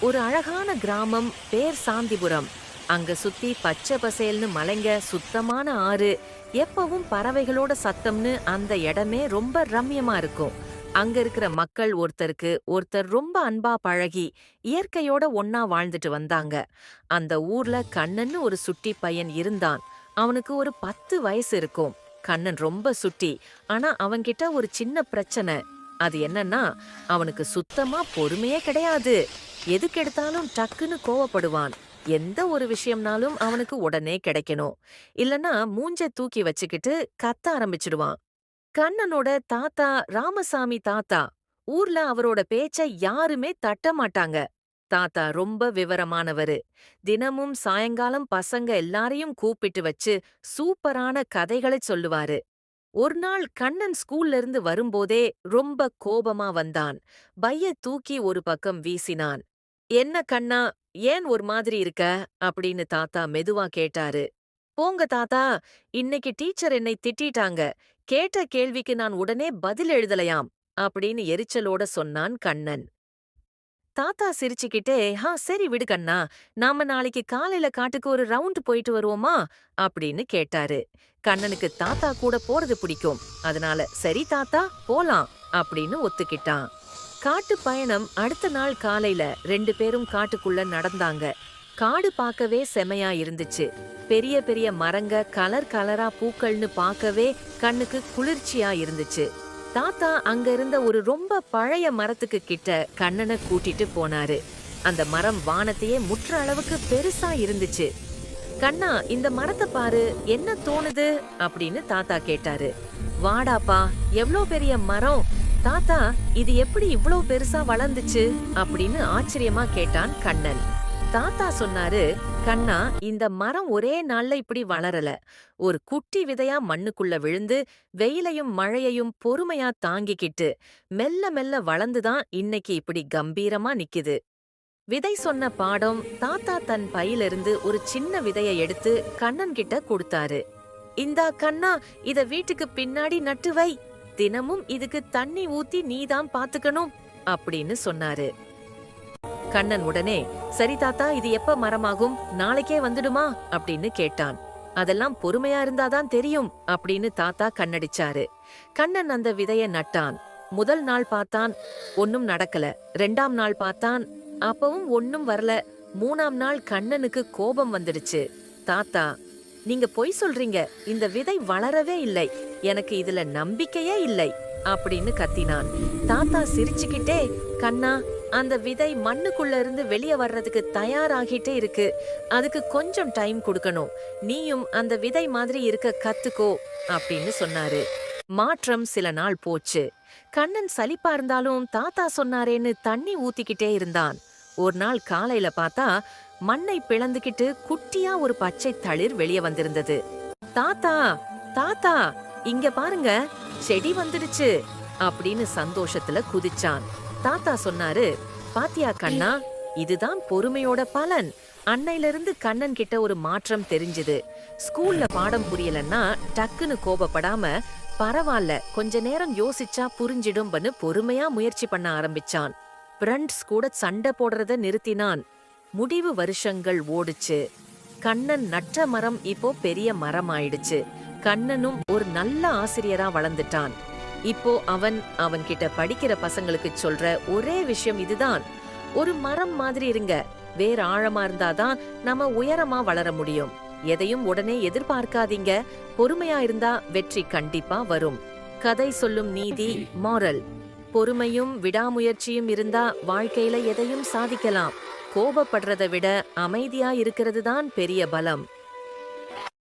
ஒரு அழகான கிராமம் பேர் சாந்திபுரம். அங்க சுத்தி பச்சை பசேல்னு மலைங்க சுத்தமான ஆறு. எப்பவும் பறவைகளோட சத்தம்னு அந்த இடமே ரொம்ப ரம்யமா இருக்கும். அங்க இருக்கிற மக்கள் ஒருத்தருக்கு ஒருத்தர் ரொம்ப அன்பா பழகி இயற்கையோட ஒன்னா வாழ்ந்துட்டு வந்தாங்க. அந்த ஊர்ல கண்ணன்னு ஒரு சுட்டி பையன் இருந்தான். அவனுக்கு ஒரு பத்து வயசு இருக்கும். கண்ணன் ரொம்ப சுட்டி. ஆனா அவன்கிட்ட ஒரு சின்ன பிரச்சனை. அது என்னன்னா அவனுக்கு சுத்தமா பொறுமையே கிடையாது. எதுக்கெடுத்தாலும் டக்குன்னு கோவப்படுவான். எந்த ஒரு விஷயம்னாலும் அவனுக்கு உடனே கிடைக்கணும். இல்லனா மூஞ்ச தூக்கி வச்சுக்கிட்டு கத்த ஆரம்பிச்சிடுவான். கண்ணனோட தாத்தா ராமசாமி தாத்தா ஊர்ல அவரோட பேச்ச யாருமே தட்ட மாட்டாங்க. தாத்தா ரொம்ப விவரமானவரு. தினமும் சாயங்காலம் பசங்க எல்லாரையும் கூப்பிட்டு வச்சு சூப்பரான கதைகளை சொல்லுவாரு. ஒரு நாள் கண்ணன் ஸ்கூல்ல இருந்து வரும்போதே ரொம்ப கோபமா வந்தான். பைய தூக்கி ஒரு பக்கம் வீசினான். என்ன கண்ணா ஏன் ஒரு மாதிரி இருக்க? அப்படின்னு தாத்தா மெதுவா கேட்டாரு. போங்க தாத்தா இன்னைக்கு டீச்சர் என்னை திட்டிட்டாங்க. கேட்ட கேள்விக்கு நான் உடனே பதில் எழுதலையாம் அப்படின்னு எரிச்சலோட சொன்னான் கண்ணன். தாத்தா சிரிச்சுக்கிட்டே ஹா சரி விடு கண்ணா நாம நாளைக்கு காலையில காட்டுக்கு ஒரு ரவுண்ட் போயிட்டு வருவோமா? அப்படின்னு கேட்டாரு. கண்ணனுக்கு தாத்தா கூட போறது பிடிக்கும். அதனால சரி தாத்தா போலாம் அப்படின்னு ஒத்துக்கிட்டான். காட்டு பயணம் அடுத்த நாள் காலையில ரெண்டு பேரும் காட்டுக்குள்ள நடந்தாங்க. காடு பார்க்கவே செமையா இருந்துச்சு. பெரிய பெரிய மரங்க கலர் கலரா பூக்கள்னு பார்க்கவே கண்ணுக்கு குளிர்ச்சியா இருந்துச்சு. தாத்தா அங்க இருந்த ஒரு ரொம்ப பழைய மரத்துக்கு கிட்ட கண்ணனை கூட்டிட்டு போனாரு. அந்த மரம் வானத்தையே முற்ற அளவுக்கு பெருசா இருந்துச்சு. கண்ணா இந்த மரத்தை பாரு என்ன தோணுது? அப்படின்னு தாத்தா கேட்டாரு. வாடாப்பா எவ்வளோ பெரிய மரம்? தாத்தா இது எப்படி இவ்ளோ பெருசா வளர்ந்துச்சு? அப்படின்னு ஆச்சரியமா கேட்டான் கண்ணன். தாத்தா சொன்னாரு கண்ணா இந்த மரம் ஒரே நாள்ல இப்படி வளரல. ஒரு குட்டி விதையா மண்ணுக்குள்ள விழுந்து வெயிலையும் மழையையும் பொறுமையா தாங்கிக்கிட்டு மெல்ல மெல்ல வளர்ந்துதான் இன்னைக்கு இப்படி கம்பீரமா நிக்குது. விதை சொன்ன பாடம் தாத்தா தன் பையிலிருந்து ஒரு சின்ன விதைய எடுத்து கண்ணன் கிட்ட கொடுத்தாரு. இந்தா கண்ணா இத வீட்டுக்கு பின்னாடி நட்டு வை. தினமும் இதுக்கு தண்ணி ஊத்தி நீதான் பாத்துக்கணும் அப்படின்னு சொன்னாரு. கண்ணன் உடனே சரி தாத்தா இது எப்ப மரமாகும்? நாளைக்கே வந்துடுமா? அப்படின்னு கேட்டான். அதெல்லாம் பொறுமையா இருந்தாதான் தெரியும் அப்படின்னு தாத்தா கண்ணடிச்சாரு. கண்ணன் அந்த விதைய நட்டான். முதல் நாள் பார்த்தான் ஒன்னும் நடக்கல. ரெண்டாம் நாள் பார்த்தான் அப்பவும் ஒன்னும் வரல. மூணாம் நாள் கண்ணனுக்கு கோபம் வந்துடுச்சு. தாத்தா நீங்க பொய் சொல்றீங்க. இந்த விதை வளரவே இல்லை. எனக்கு இதுல நம்பிக்கையே இல்லை அப்படின்னு கத்தினான். தாத்தா சிரிச்சுக்கிட்டே கண்ணா அந்த விதை மண்ணுக்குள்ள இருந்து வெளியே வர்றதுக்கு தயாராகிட்டே இருக்கு. அதுக்கு கொஞ்சம் டைம் கொடுக்கணும். நீயும் அந்த விதை மாதிரி இருக்க கத்துக்கோ அப்படின்னு சொன்னாரு. மாற்றம் சில நாள் போச்சு. கண்ணன் சலிப்பா இருந்தாலும் தாத்தா சொன்னாரேன்னு தண்ணி ஊத்திக்கிட்டே இருந்தான். ஒரு நாள் காலையில பார்த்தா மண்ணை பிளந்துகிட்டு குட்டியா ஒரு பச்சை தளிர் வெளியே வந்திருந்தது. தாத்தா தாத்தா இங்க பாருங்க செடி வந்துடுச்சு அப்படின்னு சந்தோஷத்துல குதிச்சான். தாத்தா சொன்னாரு பாத்தியா கண்ணா இதுதான் பொறுமையோட பலன். அன்னையில இருந்து கண்ணன் கிட்ட ஒரு மாற்றம் தெரிஞ்சுது. ஸ்கூல்ல பாடம் புரியலன்னா டக்குன்னு கோபப்படாம பரவாயில்ல கொஞ்ச நேரம் யோசிச்சா புரிஞ்சிடும்பன்னு பொறுமையா முயற்சி பண்ண ஆரம்பிச்சான். பிரண்ட்ஸ் கூட சண்டை போடுறத நிறுத்தினான். முடிவு வருஷங்கள் ஓடுச்சு. கண்ணன் நட்ட மரம் இப்போ பெரிய மரம் ஆயிடுச்சு கண்ணனும் ஒரு நல்ல ஆசிரியரா வளர்ந்துட்டான். இப்போ அவன் அவன்கிட்ட படிக்கிற பசங்களுக்கு சொல்ற ஒரே விஷயம் இதுதான். ஒரு மரம் மாதிரி இருங்க. வேற ஆழமா இருந்தாதான் நம்ம உயரமா வளர முடியும். எதையும் உடனே எதிர்பார்க்காதீங்க. பொறுமையா இருந்தா வெற்றி கண்டிப்பா வரும். கதை சொல்லும் நீதி மாரல் பொறுமையும் விடாமுயற்சியும் இருந்தா வாழ்க்கையில எதையும் சாதிக்கலாம். கோபப்படுறதை விட அமைதியா இருக்கிறது தான் பெரிய பலம்.